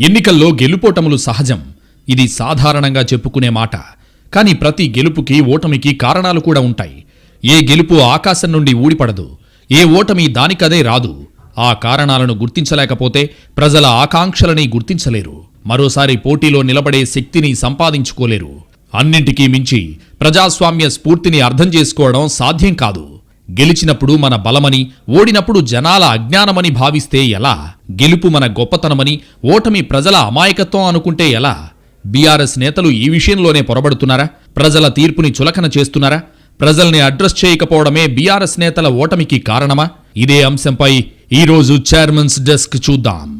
ఎన్నికల్లో గెలుపోటములు సహజం. ఇది సాధారణంగా చెప్పుకునే మాట. కానీ ప్రతి గెలుపుకి ఓటమికి కారణాలు కూడా ఉంటాయి. ఏ గెలుపు ఆకాశం నుండి ఊడిపడదు. ఏ ఓటమి దానికదే రాదు. ఆ కారణాలను గుర్తించలేకపోతే ప్రజల ఆకాంక్షలని గుర్తించలేరు. మరోసారి పోటీలో నిలబడే శక్తిని సంపాదించుకోలేరు. అన్నింటికీ మించి ప్రజాస్వామ్య స్ఫూర్తిని అర్థం చేసుకోవడం సాధ్యం కాదు. గెలిచినప్పుడు మన బలమని ఓడినప్పుడు జనాల అజ్ఞానమని భావిస్తే ఎలా? గెలుపు మన గొప్పతనమని ఓటమి ప్రజల అమాయకత్వం అనుకుంటే ఎలా? బీఆర్ఎస్ నేతలు ఈ విషయంలోనే పొరబడుతున్నారా? ప్రజల తీర్పుని చులకన చేస్తున్నారా? ప్రజల్ని అడ్రస్ చేయకపోవడమే బీఆర్ఎస్ నేతల ఓటమికి కారణమా? ఇదే అంశంపై ఈరోజు చైర్మన్స్ డెస్క్ చూద్దాం.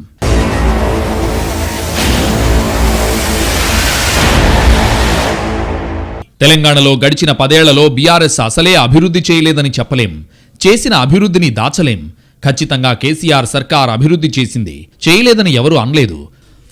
తెలంగాణలో గడిచిన పదేళ్ళలో బీఆర్ఎస్ అసలే అభివృద్ధి చేయలేదని చెప్పలేం. చేసిన అభివృద్ధిని దాచలేం. ఖచ్చితంగా కేసీఆర్ సర్కార్ అభివృద్ధి చేసింది. చేయలేదని ఎవరూ అనలేదు.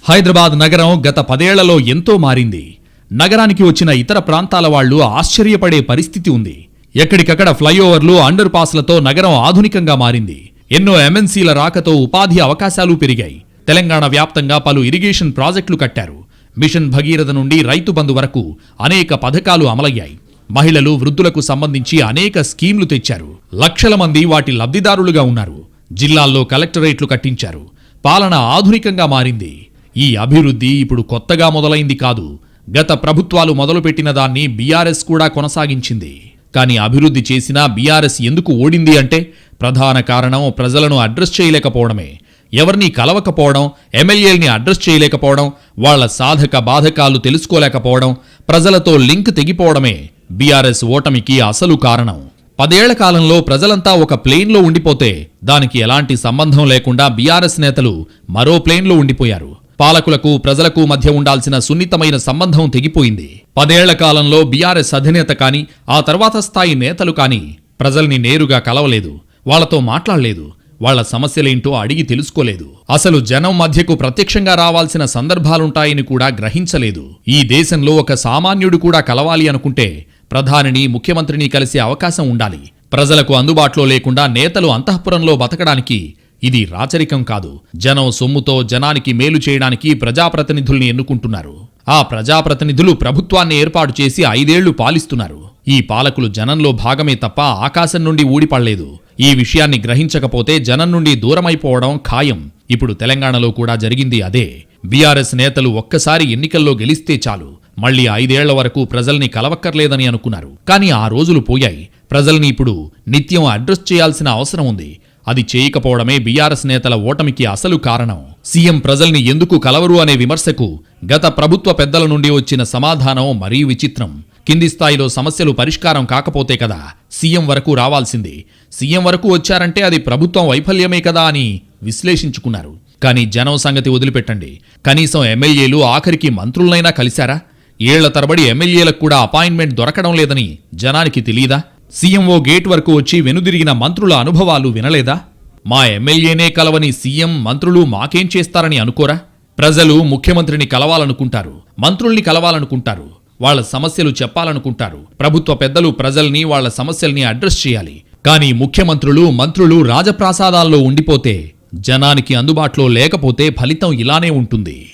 హైదరాబాద్ నగరం గత పదేళ్ళలో ఎంతో మారింది. నగరానికి వచ్చిన ఇతర ప్రాంతాల వాళ్ళు ఆశ్చర్యపడే పరిస్థితి ఉంది. ఎక్కడికక్కడ ఫ్లైఓవర్లు అండర్ పాస్లతో నగరం ఆధునికంగా మారింది. ఎన్నో ఎంఎన్సీల రాకతో ఉపాధి అవకాశాలు పెరిగాయి. తెలంగాణ వ్యాప్తంగా పలు ఇరిగేషన్ ప్రాజెక్టులు కట్టారు. మిషన్ భగీరథ నుండి రైతు బంధు వరకు అనేక పథకాలు అమలయ్యాయి. మహిళలు వృద్ధులకు సంబంధించి అనేక స్కీమ్లు తెచ్చారు. లక్షల మంది వాటి లబ్ధిదారులుగా ఉన్నారు. జిల్లాల్లో కలెక్టరేట్లు కట్టించారు. పాలన ఆధునికంగా మారింది. ఈ అభివృద్ధి ఇప్పుడు కొత్తగా మొదలైంది కాదు. గత ప్రభుత్వాలు మొదలుపెట్టిన దాన్ని బీఆర్ఎస్ కూడా కొనసాగించింది. కానీ అభివృద్ధి చేసినా బీఆర్ఎస్ ఎందుకు ఓడింది అంటే ప్రధాన కారణం ప్రజలను అడ్రస్ చేయలేకపోవడమే. ఎవరిని కలవకపోవడం ఎమ్మెల్యేల్ని అడ్రస్ చేయలేకపోవడం వాళ్ళ సాధక బాధకాలు తెలుసుకోలేకపోవడం ప్రజలతో లింక్ తెగిపోవడమే బీఆర్ఎస్ ఓటమికి అసలు కారణం. పదేళ్ళ కాలంలో ప్రజలంతా ఒక ప్లేన్లో ఉండిపోతే దానికి ఎలాంటి సంబంధం లేకుండా బీఆర్ఎస్ నేతలు మరో ప్లేన్లో ఉండిపోయారు. పాలకులకు ప్రజలకు మధ్య ఉండాల్సిన సున్నితమైన సంబంధం తెగిపోయింది. పదేళ్ళ కాలంలో బీఆర్ఎస్ అధినేత కానీ ఆ తర్వాత స్థాయి నేతలు కానీ ప్రజల్ని నేరుగా కలవలేదు వాళ్ళతో మాట్లాడలేదు వాళ్ళ సమస్యలేంటో అడిగి తెలుసుకోలేదు. అసలు జనం మధ్యకు ప్రత్యక్షంగా రావాల్సిన సందర్భాలుంటాయని కూడా గ్రహించలేదు. ఈ దేశంలో ఒక సామాన్యుడు కూడా కలవాలి అనుకుంటే ప్రధానిని ముఖ్యమంత్రిని కలిసే అవకాశం ఉండాలి. ప్రజలకు అందుబాటులో లేకుండా నేతలు అంతఃపురంలో బతకడానికి ఇది రాచరికం కాదు. జనం సొమ్ముతో జనానికి మేలు చేయడానికి ప్రజాప్రతినిధుల్ని ఎన్నుకుంటున్నారు. ఆ ప్రజాప్రతినిధులు ప్రభుత్వాన్ని ఏర్పాటు చేసి ఐదేళ్ళు పాలిస్తున్నారు. ఈ పాలకులు జనంలో భాగమే తప్ప ఆకాశం నుండి ఊడిపడలేదు. ఈ విషయాన్ని గ్రహించకపోతే జనం నుండి దూరమైపోవడం ఖాయం. ఇప్పుడు తెలంగాణలో కూడా జరిగింది అదే. బీఆర్ఎస్ నేతలు ఒక్కసారి ఎన్నికల్లో గెలిస్తే చాలు. మళ్ళీ ఐదేళ్ళ వరకు ప్రజల్ని కలవక్కర్లేదని అనుకున్నారు. కానీ ఆ రోజులు పోయాయి. ప్రజల్ని ఇప్పుడు నిత్యం అడ్రస్ చేయాల్సిన అవసరం ఉంది. అది చేయకపోవడమే బీఆర్ఎస్ నేతల ఓటమికి అసలు కారణం. సీఎం ప్రజల్ని ఎందుకు కలవరు అనే విమర్శకు గత ప్రభుత్వ పెద్దల నుండి వచ్చిన సమాధానం మరీ విచిత్రం. కింది స్థాయిలో సమస్యలు పరిష్కారం కాకపోతే కదా సీఎం వరకు రావాల్సింది. సీఎం వరకు వచ్చారంటే అది ప్రభుత్వం వైఫల్యమే కదా అని విశ్లేషించుకున్నారు. కానీ జనం సంగతి వదిలిపెట్టండి. కనీసం ఎమ్మెల్యేలు ఆఖరికి మంత్రులనైనా కలిశారా? ఏళ్ళ తరబడి ఎమ్మెల్యేలకు కూడా అపాయింట్మెంట్ దొరకడం లేదని జనానికి తెలియదా సీఎంఓ గేట్ వరకు వచ్చి వెనుదిరిగిన మంత్రుల అనుభవాలు వినలేదా? మా ఎమ్మెల్యేనే కలవని సీఎం మంత్రులు మాకేం చేస్తారని అనుకోరా? ప్రజలు ముఖ్యమంత్రిని కలవాలనుకుంటారు. మంత్రుల్ని కలవాలనుకుంటారు. వాళ్ళ సమస్యలు చెప్పాలనుకుంటారు. ప్రభుత్వ పెద్దలు ప్రజల్ని వాళ్ళ సమస్యల్ని అడ్రస్ చేయాలి. కానీ ముఖ్యమంత్రులు మంత్రులు రాజప్రాసాదాల్లో ఉండిపోతే జనానికి అందుబాటులో లేకపోతే ఫలితం ఇలానే ఉంటుంది.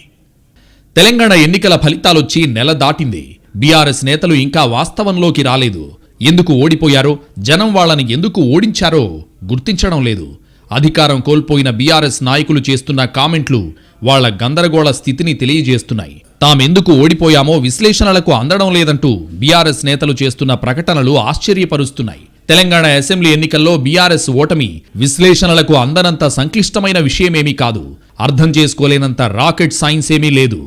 తెలంగాణ ఎన్నికల ఫలితాలొచ్చి నెల దాటింది. బీఆర్ఎస్ నేతలు ఇంకా వాస్తవంలోకి రాలేదు. ఎందుకు ఓడిపోయారో జనం వాళ్ళని ఎందుకు ఓడించారో గుర్తించడం లేదు. అధికారం కోల్పోయిన బీఆర్ఎస్ నాయకులు చేస్తున్న కామెంట్లు వాళ్ళ గందరగోళ స్థితిని తెలియజేస్తున్నాయి. తామెందుకు ఓడిపోయామో విశ్లేషణలకు అందడం లేదంటూ బీఆర్ఎస్ నేతలు చేస్తున్న ప్రకటనలు ఆశ్చర్యపరుస్తున్నాయి. తెలంగాణ అసెంబ్లీ ఎన్నికల్లో బీఆర్ఎస్ ఓటమి విశ్లేషణలకు అందనంత సంక్లిష్టమైన విషయమేమీ కాదు. అర్థం చేసుకోలేనంత రాకెట్ సైన్స్ ఏమీ లేదు.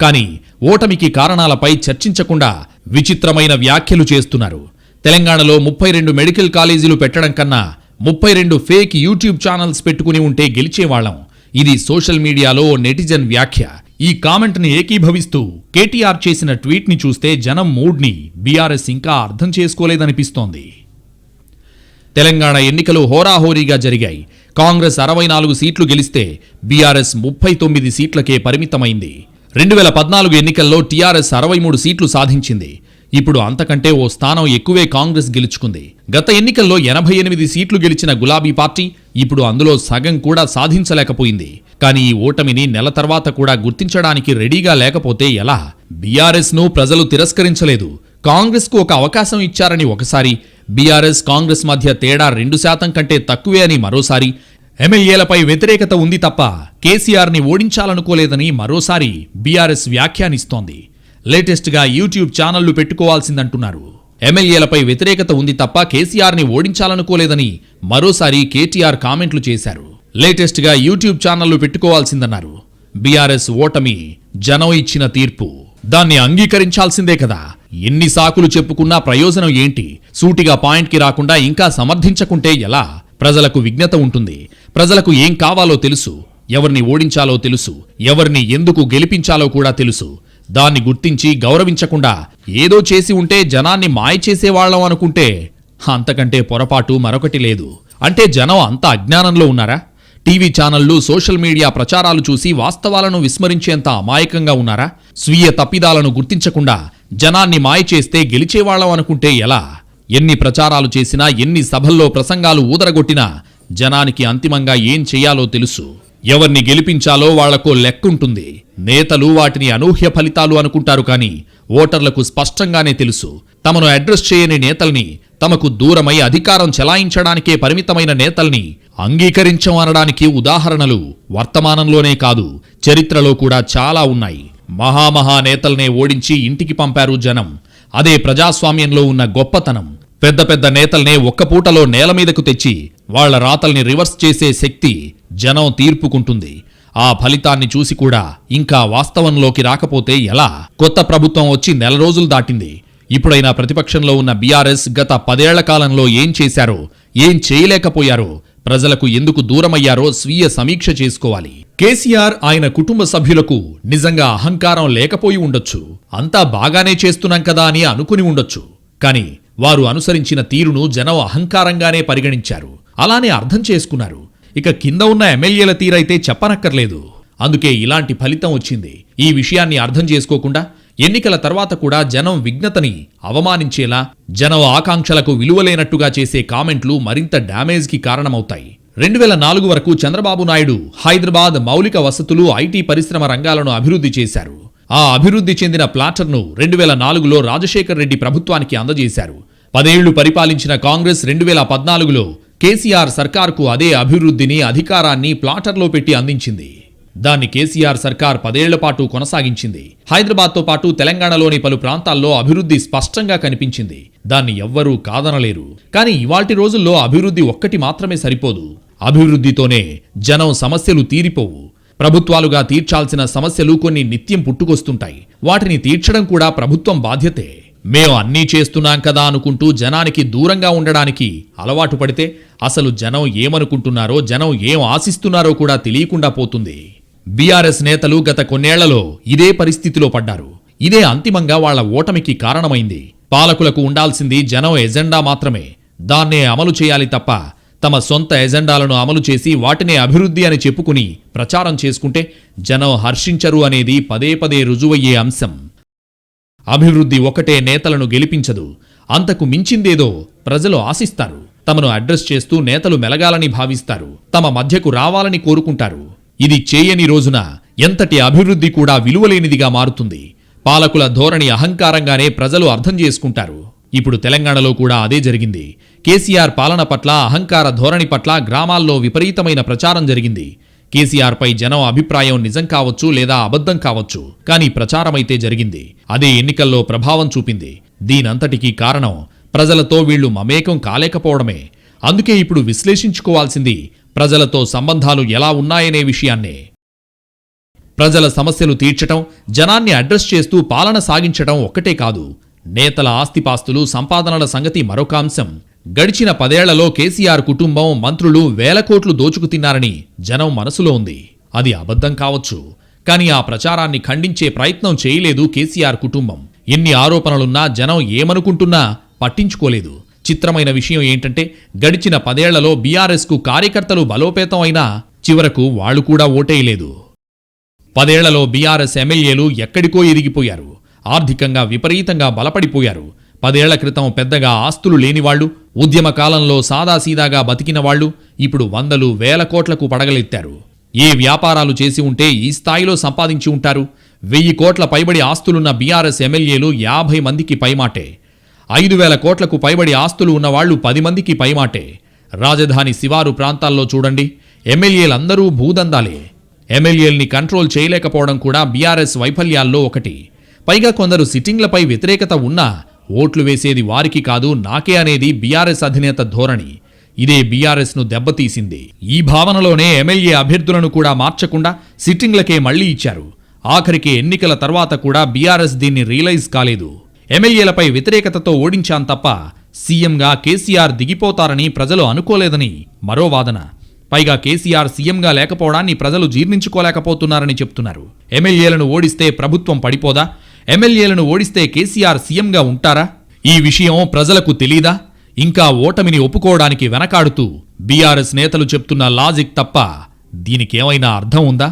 కానీ ఓటమికి కారణాలపై చర్చించకుండా విచిత్రమైన వ్యాఖ్యలు చేస్తున్నారు. తెలంగాణలో ముప్పై రెండు మెడికల్ కాలేజీలు పెట్టడం కన్నా ముప్పై రెండు ఫేక్ యూట్యూబ్ ఛానల్స్ పెట్టుకుని ఉంటే గెలిచేవాళ్ళం ఇది సోషల్ మీడియాలో నెటిజన్ వ్యాఖ్య. ఈ కామెంట్ని ఏకీభవిస్తూ కేటీఆర్ చేసిన ట్వీట్ని చూస్తే జనం మూడ్ని బీఆర్ఎస్ ఇంకా అర్థం చేసుకోలేదనిపిస్తోంది. తెలంగాణ ఎన్నికలు హోరాహోరీగా జరిగాయి. కాంగ్రెస్ అరవై నాలుగు సీట్లు గెలిస్తే బీఆర్ఎస్ ముప్పై తొమ్మిది సీట్లకే పరిమితమైంది. రెండు వేల పద్నాలుగు ఎన్నికల్లో టీఆర్ఎస్ అరవై మూడు సీట్లు సాధించింది. ఇప్పుడు అంతకంటే ఓ స్థానం ఎక్కువే కాంగ్రెస్ గెలుచుకుంది. గత ఎన్నికల్లో ఎనభై ఎనిమిది సీట్లు గెలిచిన గులాబీ పార్టీ ఇప్పుడు అందులో సగం కూడా సాధించలేకపోయింది. కానీ ఈ ఓటమిని నెల తర్వాత కూడా గుర్తించడానికి రెడీగా లేకపోతే ఎలా? బీఆర్ఎస్ను ప్రజలు తిరస్కరించలేదు. కాంగ్రెస్కు ఒక అవకాశం ఇచ్చారని ఒకసారి బీఆర్ఎస్ కాంగ్రెస్ మధ్య తేడా రెండు శాతం కంటే తక్కువే అని మరోసారి ఎమ్మెల్యేలపై వ్యతిరేకత ఉంది తప్ప కేసీఆర్ని ఓడించాలనుకోలేదని మరోసారి బీఆర్ఎస్ వ్యాఖ్యానిస్తోంది. లేటెస్ట్గా యూట్యూబ్ ఛానళ్ళు పెట్టుకోవాల్సిందంటున్నారు. ఎమ్మెల్యేలపై వ్యతిరేకత ఉంది తప్ప కేసీఆర్ని ఓడించాలనుకోలేదని మరోసారి కేటీఆర్ కామెంట్లు చేశారు. లేటెస్ట్గా యూట్యూబ్ ఛానళ్ళు పెట్టుకోవాల్సిందన్నారు. బీఆర్ఎస్ ఓటమి జనం ఇచ్చిన తీర్పు. దాన్ని అంగీకరించాల్సిందే కదా. ఎన్ని సాకులు చెప్పుకున్నా ప్రయోజనం ఏంటి? సూటిగా పాయింట్కి రాకుండా ఇంకా సమర్థించకుంటే ఎలా? ప్రజలకు విజ్ఞత ఉంటుంది. ప్రజలకు ఏం కావాలో తెలుసు. ఎవరిని ఓడించాలో తెలుసు. ఎవరిని ఎందుకు గెలిపించాలో కూడా తెలుసు. దాన్ని గుర్తించి గౌరవించకుండా ఏదో చేసి ఉంటే జనాన్ని మాయ చేసేవాళ్ళం అనుకుంటే అంతకంటే పొరపాటు మరొకటి లేదు. అంటే జనం అంత అజ్ఞానంలో ఉన్నారా? టీవీ ఛానళ్ళు సోషల్ మీడియా ప్రచారాలు చూసి వాస్తవాలను విస్మరించేంత అమాయకంగా ఉన్నారా? స్వీయ తప్పిదాలను గుర్తించకుండా జనాన్ని మాయ చేస్తే గెలిచేవాళ్ళం అనుకుంటే ఎలా? ఎన్ని ప్రచారాలు చేసినా ఎన్ని సభల్లో ప్రసంగాలు ఊదరగొట్టినా జనానికి అంతిమంగా ఏం చేయాలో తెలుసు. ఎవరిని గెలిపించాలో వాళ్ళకో లెక్కుంటుంది. నేతలు వాటిని అనూహ్య ఫలితాలు అనుకుంటారు కానీ ఓటర్లకు స్పష్టంగానే తెలుసు. తమను అడ్రస్ చేయని నేతల్ని తమకు దూరమై అధికారం చెలాయించడానికే పరిమితమైన నేతల్ని అంగీకరించం అనడానికి ఉదాహరణలు వర్తమానంలోనే కాదు చరిత్రలో కూడా చాలా ఉన్నాయి. మహామహా నేతల్నే ఓడించి ఇంటికి పంపారు జనం. అదే ప్రజాస్వామ్యంలో ఉన్న గొప్పతనం. పెద్ద పెద్ద నేతల్నే ఒక్క పూటలో నేల మీదకు తెచ్చి వాళ్ళ రాతల్ని రివర్స్ చేసే శక్తి జనం తీర్పుకుంటుంది. ఆ ఫలితాన్ని చూసి కూడా ఇంకా వాస్తవంలోకి రాకపోతే ఎలా? కొత్త ప్రభుత్వం వచ్చి నెల రోజులు దాటింది. ఇప్పుడైనా ప్రతిపక్షంలో ఉన్న బీఆర్ఎస్ గత పదేళ్ళ కాలంలో ఏం చేశారో ఏం చేయలేకపోయారో ప్రజలకు ఎందుకు దూరమయ్యారో స్వీయ సమీక్ష చేసుకోవాలి. కేసీఆర్ ఆయన కుటుంబ సభ్యులకు నిజంగా అహంకారం లేకపోయి ఉండొచ్చు. అంతా బాగానే చేస్తున్నాం కదా అని అనుకుని ఉండొచ్చు. కానీ వారు అనుసరించిన తీరును జనం అహంకారంగానే పరిగణించారు. అలానే అర్థం చేసుకున్నారు. ఇక కింద ఉన్న ఎమ్మెల్యేల తీరైతే చెప్పనక్కర్లేదు. అందుకే ఇలాంటి ఫలితం వచ్చింది. ఈ విషయాన్ని అర్థం చేసుకోకుండా ఎన్నికల తర్వాత కూడా జనం విఘ్నతని అవమానించేలా జనం ఆకాంక్షలకు విలువలేనట్టుగా చేసే కామెంట్లు మరింత డ్యామేజ్కి కారణమవుతాయి. రెండు వేల నాలుగు వరకు చంద్రబాబు నాయుడు హైదరాబాద్ మౌలిక వసతులు ఐటీ పరిశ్రమ రంగాలను అభివృద్ధి చేశారు. ఆ అభివృద్ధి చెందిన ప్లాటర్ను రెండు వేల నాలుగులో రాజశేఖర్ రెడ్డి ప్రభుత్వానికి అందజేశారు. పదేళ్ళు పరిపాలించిన కాంగ్రెస్ రెండు వేల పద్నాలుగులో కేసీఆర్ సర్కార్కు అదే అభివృద్ధిని అధికారాన్ని ప్లాటర్లో పెట్టి అందించింది. దాన్ని కేసీఆర్ సర్కార్ పదేళ్ళ పాటు కొనసాగించింది. హైదరాబాద్తో పాటు తెలంగాణలోని పలు ప్రాంతాల్లో అభివృద్ధి స్పష్టంగా కనిపించింది. దాన్ని ఎవ్వరూ కాదనలేరు. కానీ ఇవాల్టి రోజుల్లో అభివృద్ధి ఒక్కటి మాత్రమే సరిపోదు. అభివృద్ధితోనే జనం సమస్యలు తీరిపోవు. ప్రభుత్వాలుగా తీర్చాల్సిన సమస్యలు కొన్ని నిత్యం పుట్టుకొస్తుంటాయి. వాటిని తీర్చడం కూడా ప్రభుత్వం బాధ్యతే. మేము అన్నీ చేస్తున్నాం కదా అనుకుంటూ జనానికి దూరంగా ఉండడానికి అలవాటు పడితే అసలు జనం ఏమనుకుంటున్నారో జనం ఏం ఆశిస్తున్నారో కూడా తెలియకుండా పోతుంది. బీఆర్ఎస్ నేతలు గత కొన్నేళ్ళలో ఇదే పరిస్థితిలో పడ్డారు. ఇదే అంతిమంగా వాళ్ళ ఓటమికి కారణమైంది. పాలకులకు ఉండాల్సింది జనం ఎజెండా మాత్రమే. దాన్నే అమలు చేయాలి తప్ప తమ సొంత ఎజెండాలను అమలు చేసి వాటినే అభివృద్ధి అని చెప్పుకుని ప్రచారం చేసుకుంటే జనం హర్షించరు అనేది పదే పదే రుజువయ్యే అంశం. అభివృద్ధి ఒకటే నేతలను గెలిపించదు. అంతకు మించిందేదో ప్రజలు ఆశిస్తారు. తమను అడ్రస్ చేస్తూ నేతలు మెలగాలని భావిస్తారు. తమ మధ్యకు రావాలని కోరుకుంటారు. ఇది చేయని రోజున ఎంతటి అభివృద్ధి కూడా విలువలేనిదిగా మారుతుంది. పాలకుల ధోరణి అహంకారంగానే ప్రజలు అర్థం చేసుకుంటారు. ఇప్పుడు తెలంగాణలో కూడా అదే జరిగింది. కేసీఆర్ పాలన పట్ల అహంకార ధోరణి పట్ల గ్రామాల్లో విపరీతమైన ప్రచారం జరిగింది. కేసీఆర్ పై జనం అభిప్రాయం నిజం కావచ్చు లేదా అబద్ధం కావచ్చు కానీ ప్రచారమైతే జరిగింది. అదే ఎన్నికల్లో ప్రభావం చూపింది. దీనంతటికీ కారణం ప్రజలతో వీళ్ళు మమేకం కాలేకపోవడమే. అందుకే ఇప్పుడు విశ్లేషించుకోవాల్సింది ప్రజలతో సంబంధాలు ఎలా ఉన్నాయనే విషయాన్నే. ప్రజల సమస్యలు తీర్చటం జనాన్ని అడ్రస్ చేస్తూ పాలన సాగించటం ఒక్కటే కాదు. నేతల ఆస్తిపాస్తులు సంపాదనల సంగతి మరొక అంశం. గడిచిన పదేళ్ళలో కేసీఆర్ కుటుంబం మంత్రులు వేల కోట్లు దోచుకు తిన్నారని జనం మనసులో ఉంది. అది అబద్ధం కావచ్చు. కానీ ఆ ప్రచారాన్ని ఖండించే ప్రయత్నం చేయలేదు కేసీఆర్ కుటుంబం. ఎన్ని ఆరోపణలున్నా జనం ఏమనుకుంటున్నా పట్టించుకోలేదు. చిత్రమైన విషయం ఏంటంటే గడిచిన పదేళ్ళలో బీఆర్ఎస్కు కార్యకర్తలు బలోపేతం అయినా చివరకు వాళ్ళు కూడా ఓటేయలేదు పదేళ్ళలో బీఆర్ఎస్ ఎమ్మెల్యేలు ఎక్కడికో ఎదిగిపోయారు ఆర్థికంగా విపరీతంగా బలపడిపోయారు. పదేళ్ళ క్రితం పెద్దగా ఆస్తులు లేనివాళ్ళు ఉద్యమ కాలంలో సాదాసీదాగా బతికిన వాళ్ళు ఇప్పుడు వందలు వేల కోట్లకు పడగలెత్తారు. ఏ వ్యాపారాలు చేసి ఉంటే ఈ స్థాయిలో సంపాదించి ఉంటారు? వెయ్యి కోట్ల పైబడి ఆస్తులున్న బీఆర్ఎస్ ఎమ్మెల్యేలు యాభై మందికి పైమాటే. ఐదు వేల కోట్లకు పైబడి ఆస్తులు ఉన్నవాళ్ళు పది మందికి పైమాటే. రాజధాని శివారు ప్రాంతాల్లో చూడండి. ఎమ్మెల్యేలందరూ భూదందాలే. ఎమ్మెల్యేల్ని కంట్రోల్ చేయలేకపోవడం కూడా బీఆర్ఎస్ వైఫల్యాల్లో ఒకటి. పైగా కొందరు సిట్టింగ్లపై వ్యతిరేకత ఉన్నా ఓట్లు వేసేది వారికి కాదు నాకే అనేది బీఆర్ఎస్ అధినేత ధోరణి. ఇదే బీఆర్ఎస్ను దెబ్బతీసింది. ఈ భావనలోనే ఎమ్మెల్యే అభ్యర్థులను కూడా మార్చకుండా సిట్టింగ్లకే మళ్ళీ ఇచ్చారు. ఆఖరికి ఎన్నికల తర్వాత కూడా బీఆర్ఎస్ దీన్ని రియలైజ్ కాలేదు. ఎమ్మెల్యేలపై వ్యతిరేకతతో ఓడించాం తప్ప సీఎంగా కేసీఆర్ దిగిపోతారని ప్రజలు అనుకోలేదని మరో వాదన. పైగా కేసీఆర్ సీఎంగా లేకపోవడాన్ని ప్రజలు జీర్ణించుకోలేకపోతున్నారని చెప్తున్నారు. ఎమ్మెల్యేలను ఓడిస్తే ప్రభుత్వం పడిపోదా? ఎమ్మెల్యేలను ఓడిస్తే కేసీఆర్ సీఎంగా ఉంటారా? ఈ విషయం ప్రజలకు తెలీదా? ఇంకా ఓటమిని ఒప్పుకోవడానికి వెనకాడుతూ బీఆర్ఎస్ నేతలు చెప్తున్న లాజిక్ తప్ప దీనికేమైనా అర్థం ఉందా?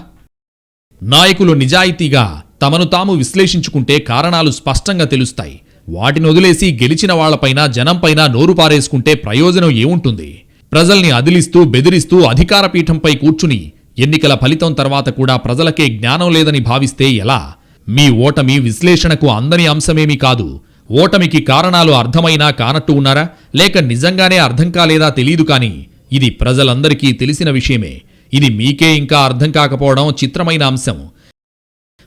నాయకులు నిజాయితీగా తమను తాము విశ్లేషించుకుంటే కారణాలు స్పష్టంగా తెలుస్తాయి. వాటిని వదిలేసి గెలిచిన వాళ్ళపైన జనంపైన నోరు పారేసుకుంటే ప్రయోజనం ఏముంటుంది? ప్రజల్ని అదిలిస్తూ బెదిరిస్తూ అధికార పీఠంపై కూర్చుని ఎన్నికల ఫలితం తర్వాత కూడా ప్రజలకే జ్ఞానం లేదని భావిస్తే ఎలా? మీ ఓటమి విశ్లేషణకు అందని అంశమేమీ కాదు. ఓటమికి కారణాలు అర్థమైనా కానట్టు ఉన్నారా? లేక నిజంగానే అర్థం కాలేదా తెలియదు కాని ఇది ప్రజలందరికీ తెలిసిన విషయమే. ఇది మీకే ఇంకా అర్థం కాకపోవడం చిత్రమైన అంశం.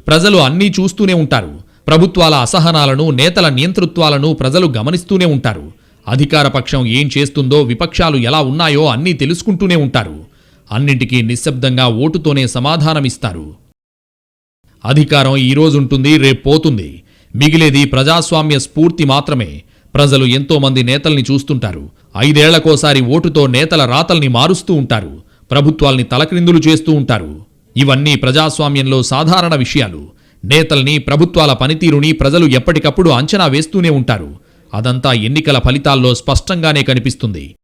ప్రజలు అన్నీ చూస్తూనే ఉంటారు. ప్రభుత్వాల అసహనాలను నేతల నియంతృత్వాలను ప్రజలు గమనిస్తూనే ఉంటారు. అధికారపక్షం ఏం చేస్తుందో విపక్షాలు ఎలా ఉన్నాయో అన్నీ తెలుసుకుంటూనే ఉంటారు. అన్నింటికీ నిశ్శబ్దంగా ఓటుతోనే సమాధానమిస్తారు. అధికారం ఈ రేపు పోతుంది. మిగిలేది ప్రజాస్వామ్య స్ఫూర్తి మాత్రమే. ప్రజలు ఎంతోమంది నేతల్ని చూస్తుంటారు. ఐదేళ్ళకోసారి ఓటుతో నేతల రాతల్ని మారుస్తూ ఉంటారు. ప్రభుత్వాల్ని తలక్రిందులు చేస్తూ ఉంటారు. ఇవన్నీ ప్రజాస్వామ్యంలో సాధారణ విషయాలు. నేతల్ని ప్రభుత్వాల పనితీరుని ప్రజలు ఎప్పటికప్పుడు అంచనా వేస్తూనే ఉంటారు. అదంతా ఎన్నికల ఫలితాల్లో స్పష్టంగానే కనిపిస్తుంది.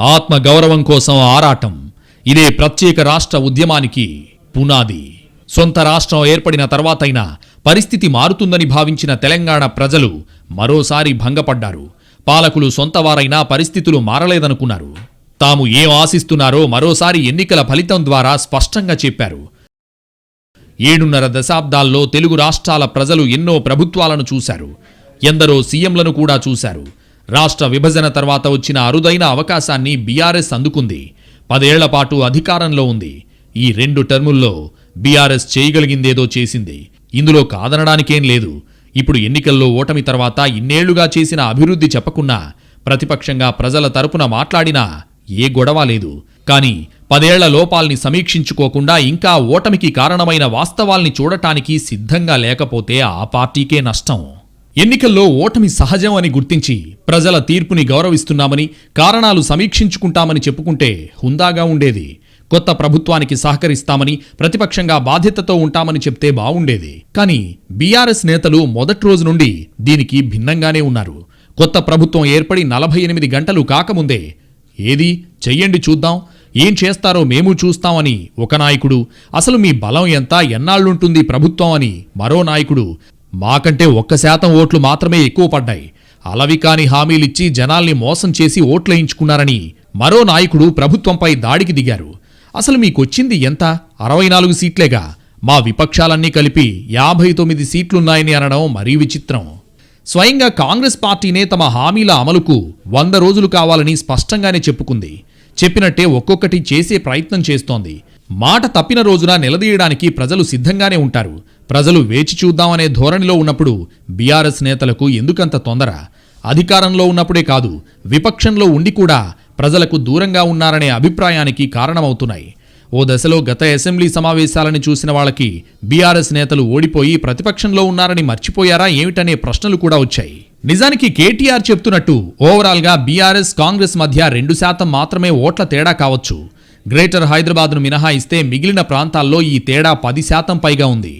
ఆత్మ గౌరవం కోసం ఆరాటం. ఇదే ప్రత్యేక రాష్ట్ర ఉద్యమానికి పునాది. సొంత రాష్ట్రం ఏర్పడిన తర్వాతైనా పరిస్థితి మారుతుందని భావించిన తెలంగాణ ప్రజలు మరోసారి భంగపడ్డారు. పాలకులు సొంతవారైనా పరిస్థితులు మారలేదనుకున్నారు. తాము ఏం ఆశిస్తున్నారో మరోసారి ఎన్నికల ఫలితం ద్వారా స్పష్టంగా చెప్పారు. ఏడున్నర దశాబ్దాల్లో తెలుగు రాష్ట్రాల ప్రజలు ఎన్నో ప్రభుత్వాలను చూశారు. ఎందరో సీఎంలను కూడా చూశారు. రాష్ట్ర విభజన తర్వాత వచ్చిన అరుదైన అవకాశాన్ని బీఆర్ఎస్ అందుకుంది. పదేళ్ళ పాటు అధికారంలో ఉంది. ఈ రెండు టర్ముల్లో బీఆర్ఎస్ చేయగలిగిందేదో చేసింది. ఇందులో కాదనడానికేం లేదు. ఇప్పుడు ఎన్నికల్లో ఓటమి తర్వాత ఇన్నేళ్ళుగా చేసిన అభివృద్ధి చెప్పకున్నా ప్రతిపక్షంగా ప్రజల తరపున మాట్లాడినా ఏ గొడవ లేదు. కానీ పదేళ్ళ లోపాల్ని సమీక్షించుకోకుండా ఇంకా ఓటమికి కారణమైన వాస్తవాల్ని చూడటానికి సిద్ధంగా లేకపోతే ఆ పార్టీకే నష్టం. ఎన్నికల్లో ఓటమి సహజం అని గుర్తించి ప్రజల తీర్పుని గౌరవిస్తున్నామని కారణాలు సమీక్షించుకుంటామని చెప్పుకుంటే హుందాగా ఉండేది. కొత్త ప్రభుత్వానికి సహకరిస్తామని ప్రతిపక్షంగా బాధ్యతతో ఉంటామని చెప్తే బావుండేది కానీ బీఆర్ఎస్ నేతలు మొదటి రోజు నుండి దీనికి భిన్నంగానే ఉన్నారు. కొత్త ప్రభుత్వం ఏర్పడి నలభై ఎనిమిది గంటలు కాకముందే ఏది? చెయ్యండి చూద్దాం. ఏం చేస్తారో మేము చూస్తామని ఒక నాయకుడు. అసలు మీ బలం ఎంత? ఎన్నాళ్ళుంటుంది ప్రభుత్వం అని మరో నాయకుడు. మాకంటే ఒక్క శాతం ఓట్లు మాత్రమే ఎక్కువ పడ్డాయి. అలవి కాని హామీలిచ్చి జనాల్ని మోసం చేసి ఓట్లయించుకున్నారని మరో నాయకుడు ప్రభుత్వంపై దాడికి దిగారు. అసలు మీకొచ్చింది ఎంత? అరవై నాలుగు సీట్లేగా. మా విపక్షాలన్నీ కలిపి యాభై తొమ్మిది సీట్లున్నాయని అనడం మరీ విచిత్రం. స్వయంగా కాంగ్రెస్ పార్టీనే తమ హామీల అమలుకు వంద రోజులు కావాలని స్పష్టంగానే చెప్పుకుంది. చెప్పినట్టే ఒక్కొక్కటి చేసే ప్రయత్నం చేస్తోంది. మాట తప్పిన రోజున నిలదీయడానికి ప్రజలు సిద్ధంగానే ఉంటారు. ప్రజలు వేచి చూద్దామనే ధోరణిలో ఉన్నప్పుడు బీఆర్ఎస్ నేతలకు ఎందుకంత తొందర? అధికారంలో ఉన్నప్పుడే కాదు విపక్షంలో ఉండి కూడా ప్రజలకు దూరంగా ఉన్నారనే అభిప్రాయానికి కారణమవుతున్నాయి. ఓ దశలో గత అసెంబ్లీ సమావేశాలను చూసిన వాళ్ళకి బీఆర్ఎస్ నేతలు ఓడిపోయి ప్రతిపక్షంలో ఉన్నారని మర్చిపోయారా ఏమిటనే ప్రశ్నలు కూడా వచ్చాయి. నిజానికి కేటీఆర్ చెప్తున్నట్టు ఓవరాల్గా బీఆర్ఎస్ కాంగ్రెస్ మధ్య రెండు శాతం మాత్రమే ఓట్ల తేడా కావచ్చు. గ్రేటర్ హైదరాబాద్ను మినహాయిస్తే మిగిలిన ప్రాంతాల్లో ఈ తేడా పది శాతం పైగా ఉంది.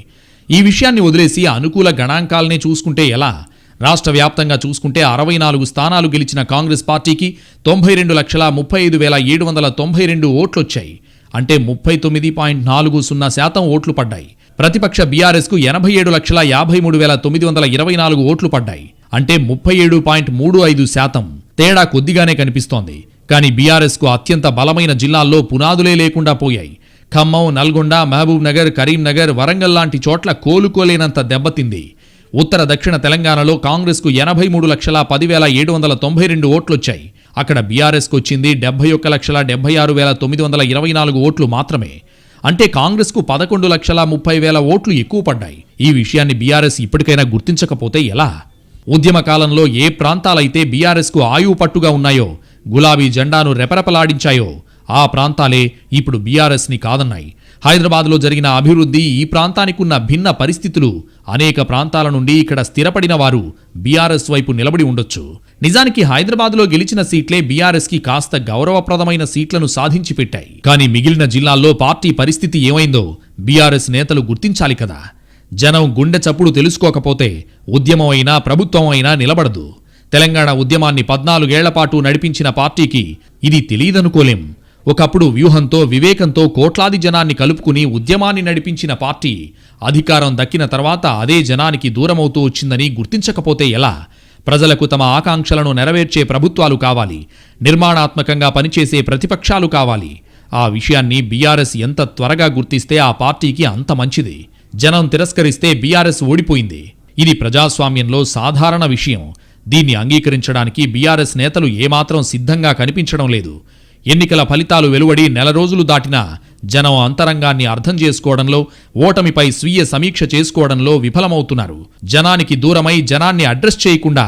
ఈ విషయాన్ని వదిలేసి అనుకూల గణాంకాలనే చూసుకుంటే ఎలా? రాష్ట్ర వ్యాప్తంగా చూసుకుంటే అరవై నాలుగు స్థానాలు గెలిచిన కాంగ్రెస్ పార్టీకి తొంభై రెండు లక్షల ముప్పై ఐదు వేల ఏడు వందల తొంభై రెండు ఓట్లొచ్చాయి. అంటే ముప్పై తొమ్మిది పాయింట్ నాలుగు సున్నా శాతం ఓట్లు పడ్డాయి. ప్రతిపక్ష బీఆర్ఎస్కు ఎనభై ఏడు లక్షల యాభై మూడు వేల తొమ్మిది వందల ఇరవై నాలుగు ఓట్లు పడ్డాయి. అంటే ముప్పై ఏడు పాయింట్ మూడు ఐదు శాతం. తేడా కొద్దిగానే కనిపిస్తోంది. కానీ బీఆర్ఎస్కు అత్యంత బలమైన జిల్లాల్లో పునాదులే లేకుండా పోయాయి. ఖమ్మం నల్గొండ మహబూబ్ నగర్ కరీంనగర్ వరంగల్ లాంటి చోట్ల కోలుకోలేనంత దెబ్బతింది. ఉత్తర దక్షిణ తెలంగాణలో కాంగ్రెస్కు ఎనభై మూడు లక్షల పదివేల ఏడు వందల తొంభై రెండు ఓట్లొచ్చాయి. అక్కడ బీఆర్ఎస్కు వచ్చింది డెబ్బై ఒక్క లక్షల డెబ్బై ఆరు వేల తొమ్మిది వందల ఇరవై నాలుగు ఓట్లు మాత్రమే. అంటే కాంగ్రెస్కు పదకొండు లక్షల ముప్పై వేల ఓట్లు ఎక్కువ పడ్డాయి. ఈ విషయాన్ని బీఆర్ఎస్ ఇప్పటికైనా గుర్తించకపోతే ఎలా? ఉద్యమ కాలంలో ఏ ప్రాంతాలైతే బీఆర్ఎస్కు ఆయువు పట్టుగా ఉన్నాయో గులాబీ జెండాను రెపరెపలాడించాయో ఆ ప్రాంతాలే ఇప్పుడు బీఆర్ఎస్ని కాదన్నాయి. హైదరాబాద్లో జరిగిన అభివృద్ధి ఈ ప్రాంతానికి ఉన్న భిన్న పరిస్థితులు. అనేక ప్రాంతాల నుండి ఇక్కడ స్థిరపడిన వారు బీఆర్ఎస్ వైపు నిలబడి ఉండొచ్చు. నిజానికి హైదరాబాద్లో గెలిచిన సీట్లే బీఆర్ఎస్కి కాస్త గౌరవప్రదమైన సీట్లను సాధించి పెట్టాయి. కానీ మిగిలిన జిల్లాల్లో పార్టీ పరిస్థితి ఏమైందో బీఆర్ఎస్ నేతలు గుర్తించాలి కదా. జనం గుండె చప్పుడు తెలుసుకోకపోతే ఉద్యమం అయినా ప్రభుత్వం అయినా నిలబడదు. తెలంగాణ ఉద్యమాన్ని పద్నాలుగేళ్ళపాటు నడిపించిన పార్టీకి ఇది తెలియదనుకోలేం. ఒకప్పుడు వ్యూహంతో వివేకంతో కోట్లాది జనాన్ని కలుపుకుని ఉద్యమాన్ని నడిపించిన పార్టీ అధికారం దక్కిన తర్వాత అదే జనానికి దూరమవుతూ వచ్చిందని గుర్తించకపోతే ఎలా? ప్రజలకు తమ ఆకాంక్షలను నెరవేర్చే ప్రభుత్వాలు కావాలి నిర్మాణాత్మకంగా పనిచేసే ప్రతిపక్షాలు కావాలి. ఆ విషయాన్ని బీఆర్ఎస్ ఎంత త్వరగా గుర్తిస్తే ఆ పార్టీకి అంత మంచిది. జనం తిరస్కరిస్తే బీఆర్ఎస్ ఓడిపోయింది. ఇది ప్రజాస్వామ్యంలో సాధారణ విషయం. దీన్ని అంగీకరించడానికి బీఆర్ఎస్ నేతలు ఏమాత్రం సిద్ధంగా కనిపించడం లేదు. ఎన్నికల ఫలితాలు వెలువడి నెల రోజులు దాటినా జనం అంతరంగాన్ని అర్థం చేసుకోవడంలో ఓటమిపై స్వీయ సమీక్ష చేసుకోవడంలో విఫలమవుతున్నారు. జనానికి దూరమై జనాన్ని అడ్రస్ చేయకుండా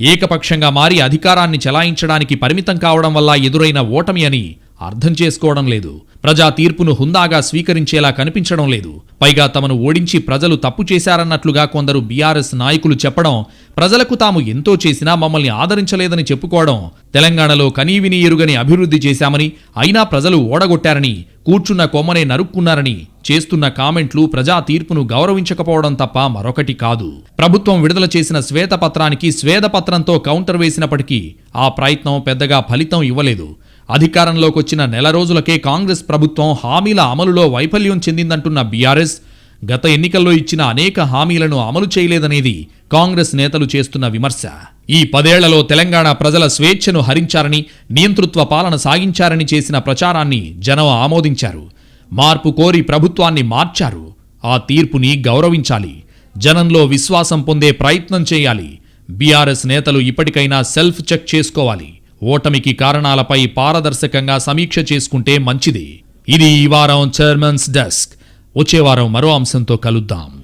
ఏకపక్షంగా మారి అధికారాన్ని చెలాయించడానికి పరిమితం కావడం వల్ల ఎదురైన ఓటమి అని అర్థం చేసుకోవడం లేదు. ప్రజా తీర్పును హుందాగా స్వీకరించేలా కనిపించడం లేదు. పైగా తమను ఓడించి ప్రజలు తప్పు చేశారన్నట్లుగా కొందరు బీఆర్ఎస్ నాయకులు చెప్పడం ప్రజలకు తాము ఎంతో చేసినా మమ్మల్ని ఆదరించలేదని చెప్పుకోవడం తెలంగాణలో కనీవిని ఎరుగని అభివృద్ధి చేశామని అయినా ప్రజలు ఓడగొట్టారని కూర్చున్న కొమ్మనే నరుక్కున్నారని చేస్తున్న కామెంట్లు ప్రజా తీర్పును గౌరవించకపోవడం తప్ప మరొకటి కాదు. ప్రభుత్వం విడుదల చేసిన శ్వేతపత్రానికి శ్వేతపత్రంతో కౌంటర్ వేసినప్పటికీ ఆ ప్రయత్నం పెద్దగా ఫలితం ఇవ్వలేదు. అధికారంలోకి వచ్చిన నెల రోజులకే కాంగ్రెస్ ప్రభుత్వం హామీల అమలులో వైఫల్యం చెందిందంటున్న బీఆర్ఎస్. గత ఎన్నికల్లో ఇచ్చిన అనేక హామీలను అమలు చేయలేదనేది కాంగ్రెస్ నేతలు చేస్తున్న విమర్శ. ఈ పదేళ్ళలో తెలంగాణ ప్రజల స్వేచ్ఛను హరించారని నియంతృత్వ పాలన సాగించారని చేసిన ప్రచారాన్ని జనం ఆమోదించారు. మార్పు కోరి ప్రభుత్వాన్ని మార్చారు. ఆ తీర్పుని గౌరవించాలి. జనంలో విశ్వాసం పొందే ప్రయత్నం చేయాలి. బీఆర్ఎస్ నేతలు ఇప్పటికైనా సెల్ఫ్ చెక్ చేసుకోవాలి. ఓటమికి కారణాలపై పారదర్శకంగా సమీక్ష చేసుకుంటే మంచిది. ఇది ఈ వారం చైర్మన్స్ డెస్క్. వచ్చే వారం మరో అంశంతో కలుద్దాం.